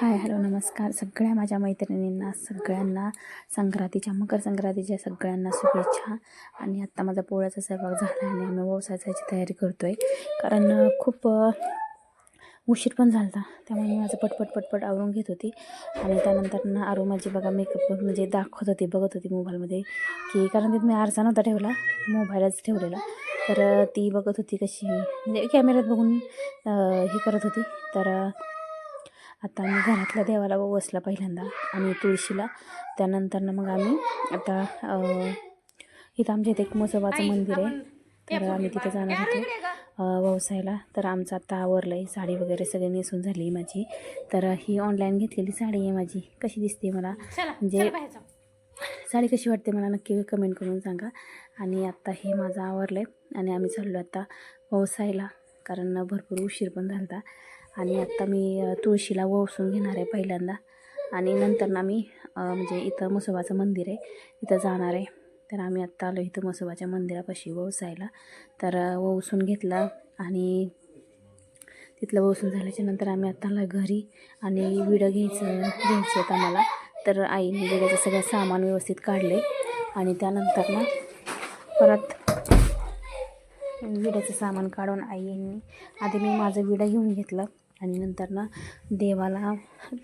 Hi hello नमस्कार. सगळ्या माझ्या मैत्रिणींना सगळ्यांना संक्रांतीच्या मकर संक्रांतीच्या सगळ्यांना शुभेच्छा. आणि आत्ता माझा पोळ्याचा सहभाग झाला आणि आम्ही व्यवसायाची तयारी करतो आहे कारण खूप उशीर पण झाला होता त्यामुळे मी माझं पटपट पटपट आवरून घेत होती. आणि त्यानंतर ना आरू माझी बघा मेकअप म्हणजे दाखवत होती बघत होती मोबाईलमध्ये. की कारण तिथे मी आरसा नव्हता ठेवला मोबाईलच ठेवलेला. तर ती बघत होती कशी म्हणजे कॅमेऱ्यात बघून हे करत होती. तर आता आम्ही घरातल्या देवाला बसला पहिल्यांदा आणि तुळशीला. त्यानंतर मग आम्ही आता इथं आमच्या इथे एक म्हसोबाचं मंदिर आहे. तर आम्ही तिथे जाणार होतो. व्यवसायाला. तर आमचं आता आवरलं आहे साडी वगैरे सगळी नेसून झाली आहे माझी. तर ही ऑनलाईन घेतलेली साडी आहे माझी. कशी दिसते मला? म्हणजे साडी कशी वाटते मला नक्की कमेंट करून सांगा. आणि आत्ता हे माझं आवरलं आहे आणि आम्ही चाललो आता व्यवसायाला. कारण भरपूर उशीर पण झाला होता आणि आत्ता मी तुळशीला वसून घेणार आहे पहिल्यांदा. आणि नंतर ना मी म्हणजे इथं मसोबाचं मंदिर आहे इथं जाणार आहे. तर आम्ही आत्ता आलो इथं म्हसोबाच्या मंदिरापाशी वसायला तर वसून घेतला आणि तिथलं वसून झाल्याच्यानंतर आम्ही आत्ता घरी. आणि विडं घ्यायचं घ्यायचं होतं आम्हाला. तर आईने विड्याचं सगळं सामान व्यवस्थित काढले आणि त्यानंतर ना परत विड्याचं सामान काढून आईंनी आधी मी माझं विडं घेऊन घेतलं. आणि नंतर ना देवाला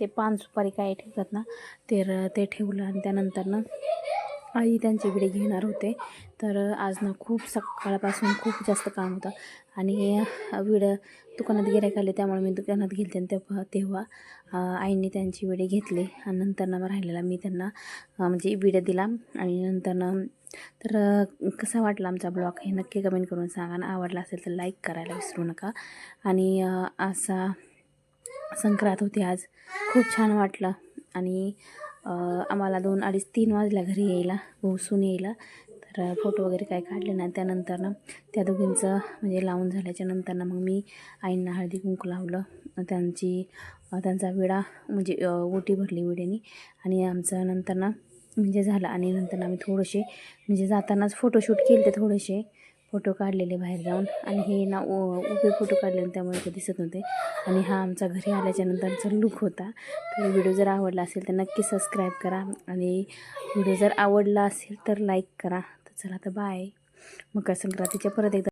ते पान सुपारी काय ठेवतात ना ते ते ठेवलं आणि त्यानंतर ना आई त्यांचे विडे घेणार होते. तर आज ना खूप सकाळपासून खूप जास्त काम होतं आणि विडं दुकानात गिरायक आले त्यामुळे मी दुकानात गेले आणि तेव्हा तेव्हा आईने त्यांची विडे घेतले आणि नंतर ना मग राहिलेला मी त्यांना म्हणजे विडं दिला आणि नंतर ना तर कसा वाटला आमचा ब्लॉग हे नक्की कमेंट करून सांगा आणि आवडला असेल तर लाईक करायला विसरू नका. आणि असा संक्रांत होती आज. खूप छान वाटलं. आणि आम्हाला दोन अडीच तीन वाजल्या घरी यायला पोहोचून यायला. तर फोटो वगैरे काय काढले नाही. त्यानंतर ना त्या दोघींचं म्हणजे लावून झाल्याच्यानंतर ना मग मी आईंना हळदी कुंकू लावलं. त्यांची त्यांचा विडा म्हणजे ओटी भरली विड्याने. आणि आमचं नंतर ना म्हणजे झालं. आणि नंतर आम्ही थोडेसे म्हणजे जातानाच फोटोशूट केले ते थोडेसे. फोटो काढलेले बाहेर जाऊन. आणि हे ना उ- उभे फोटो काढले त्यामुळे ते दिसत नव्हते. आणि हा आमचा घरी आल्याच्या नंतरचा लुक होता तर व्हिडिओ जर आवडला असेल तर नक्की सबस्क्राईब करा. आणि व्हिडिओ जर आवडला असेल तर लाईक करा. तर चला तर बाय मकर संक्रांतीच्या परत एकदा